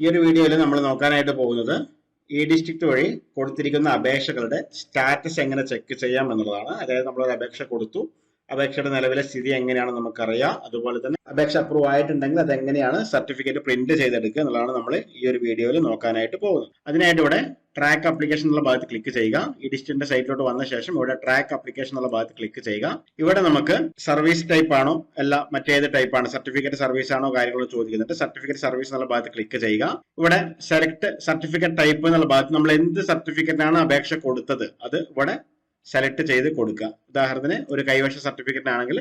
ഈ ഒരു വീഡിയോയിൽ നമ്മൾ നോക്കാനായിട്ട് പോകുന്നത് ഈ ഡിസ്ട്രിക്ട് വഴി കൊടുത്തിരിക്കുന്ന അപേക്ഷകളുടെ സ്റ്റാറ്റസ് എങ്ങനെ ചെക്ക് ചെയ്യാം എന്നുള്ളതാണ്. അതായത് നമ്മൾ ഒരു അപേക്ഷ കൊടുത്തു. അപേക്ഷയുടെ നിലവിലെ സ്ഥിതി എങ്ങനെയാണെന്ന് നമുക്കറിയാം. അതുപോലെ തന്നെ അപേക്ഷ അപ്രൂവ് ആയിട്ടുണ്ടെങ്കിൽ അതെങ്ങനെയാണ് സർട്ടിഫിക്കറ്റ് പ്രിന്റ് ചെയ്തെടുക്കുക എന്നുള്ളതാണ് നമ്മൾ ഈ ഒരു വീഡിയോയിൽ നോക്കാനായിട്ട് പോകുന്നത്. അതിനായിട്ട് ഇവിടെ ട്രാക്ക് അപ്ലിക്കേഷൻ എന്നുള്ള ഭാഗത്ത് ക്ലിക്ക് ചെയ്യുക. ഈ ഡിസ്റ്റിന്റെ സൈറ്റിലോട്ട് വന്ന ശേഷം ഇവിടെ ട്രാക്ക് അപ്ലിക്കേഷൻ എന്നുള്ള ഭാഗത്ത് ക്ലിക്ക് ചെയ്യുക. ഇവിടെ നമുക്ക് സർവീസ് ടൈപ്പ് ആണോ അല്ല മറ്റേത് ടൈപ്പ് ആണ്? സർട്ടിഫിക്കറ്റ് സർവീസ് ആണോ കാര്യങ്ങളോ ചോദിക്കുന്നുണ്ട്. സർട്ടിഫിക്കറ്റ് സർവീസ് എന്നുള്ള ഭാഗത്ത് ക്ലിക്ക് ചെയ്യുക. ഇവിടെ സെലക്ട് സർട്ടിഫിക്കറ്റ് ടൈപ്പ് എന്നുള്ള ഭാഗത്ത് നമ്മൾ എന്ത് സർട്ടിഫിക്കറ്റ് ആണ് അപേക്ഷ കൊടുത്തത്? അത് ഇവിടെ സെലക്ട് ചെയ്ത് കൊടുക്കുക. ഉദാഹരണത്തിന് ഒരു കൈവശ സർട്ടിഫിക്കറ്റ് ആണെങ്കിൽ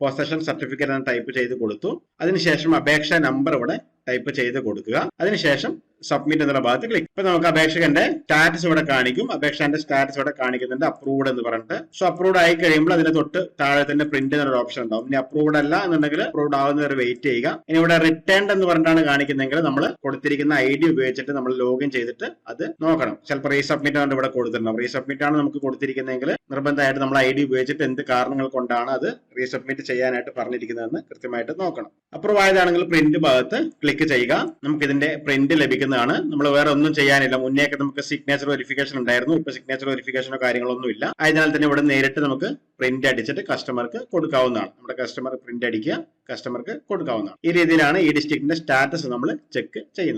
പൊസഷൻ സർട്ടിഫിക്കറ്റ് എന്ന് ടൈപ്പ് ചെയ്ത് കൊടുത്തു. അതിനുശേഷം അപേക്ഷ നമ്പർ ഇവിടെ ടൈപ്പ് ചെയ്ത് കൊടുക്കുക. അതിനുശേഷം സബ്മിറ്റ് എന്നുള്ള ഭാഗത്ത് ക്ലിക്ക് ഇപ്പൊ നമുക്ക് അപേക്ഷകന്റെ സ്റ്റാറ്റസ് ഇവിടെ കാണിക്കും. അപേക്ഷന്റെ സ്റ്റാറ്റസ് ഇവിടെ കാണിക്കുന്നുണ്ട് അപ്രൂവ്ഡ് എന്ന് പറഞ്ഞിട്ട്. സോ അപ്രൂവ് ആയി കഴിയുമ്പോൾ അതിന് തൊട്ട് താഴെ തന്നെ പ്രിന്റ് എന്നൊരു ഓപ്ഷൻ ഉണ്ടാവും. ഇനി അപ്രൂവ്ഡ് അല്ല എന്നുണ്ടെങ്കിൽ അപ്രൂവ്ഡ് ആവുന്നവരെ വെയിറ്റ് ചെയ്യുക. ഇനി ഇവിടെ റിട്ടേൺ എന്ന് പറഞ്ഞിട്ടാണ് കാണിക്കുന്നതെങ്കിൽ നമ്മൾ കൊടുത്തിരിക്കുന്ന ഐ ഡി ഉപയോഗിച്ചിട്ട് നമ്മൾ ലോഗിൻ ചെയ്തിട്ട് അത് നോക്കണം. ചിലപ്പോൾ റീസബ്മിറ്റ് ആണ് ഇവിടെ കൊടുത്തിട്ടുണ്ടാവും റീസബ്മിറ്റ് ആണ് നമുക്ക് കൊടുത്തിരിക്കുന്നതെങ്കിൽ നിർബന്ധമായിട്ട് നമ്മൾ ഐ ഡി ഉപയോഗിച്ചിട്ട് എന്ത് കാരണങ്ങൾ കൊണ്ടാണ് അത് റീസബ്മിറ്റ് ചെയ്യാനായിട്ട് പറഞ്ഞിരിക്കുന്നതെന്ന് കൃത്യമായിട്ട് നോക്കണം. അപ്രൂവ് ആയതാണെങ്കിൽ പ്രിന്റ് ഭാഗത്ത് ക്ലിക്ക് ചെയ്യുക. നമുക്ക് ഇതിന്റെ പ്രിന്റ് ലഭിക്കുന്നതാണ്. നമ്മൾ വേറെ ഒന്നും ചെയ്യാനില്ല. മുന്നേക്ക് നമുക്ക് സിഗ്നേച്ചർ വെരിഫിക്കേഷൻ ഉണ്ടായിരുന്നു. ഇപ്പൊ സിഗ്നേച്ചർ വെരിഫിക്കേഷനോ കാര്യങ്ങളൊന്നും ഇല്ല അതിനാൽ തന്നെ ഇവിടെ നേരിട്ട് നമുക്ക് പ്രിന്റ് അടിച്ചിട്ട് കസ്റ്റമർക്ക് കൊടുക്കാവുന്നതാണ്. നമ്മുടെ കസ്റ്റമർ പ്രിന്റ് അടിക്കുക കസ്റ്റമർക്ക് കൊടുക്കാവുന്നതാണ്. ഈ രീതിയിലാണ് ഈ ഡിസ്ട്രിക്റ്റിന്റെ സ്റ്റാറ്റസ് നമ്മൾ ചെക്ക് ചെയ്യുന്നത്.